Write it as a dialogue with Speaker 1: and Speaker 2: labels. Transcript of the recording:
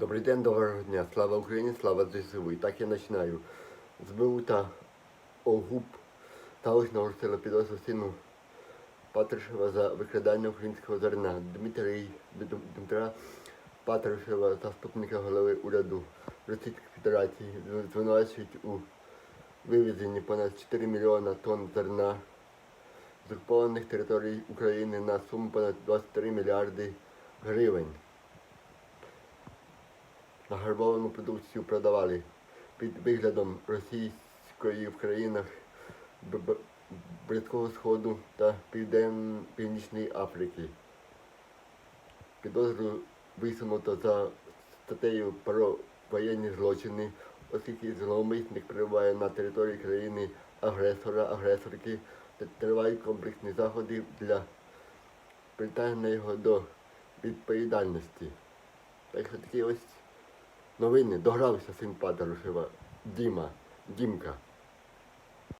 Speaker 1: Добрий день, доброго дня. Слава Україні, слава ЗСУ. І так я починаю. СБУ та ОГУП також наголосили підозру сину Патрушева за викрадання українського зерна. Дмитрій Дмитра Патрушева, заступника голови уряду Російської Федерації, звинувачують у вивезенні понад 4 мільйона тонн зерна з окупованих територій України на суму понад 23 мільярди гривень. Нагарбовану продукцію продавали під виглядом російської в країнах Близького Сходу та Півден... Північної Африки. Підозру висунуто за статтею про воєнні злочини, оскільки зловмисник перебуває на території країни агресора, агресорки, тривають комплексні заходи для притягнення його до відповідальності. Так що такі ось новини. Догрався син Патрушева Діма, Дімка.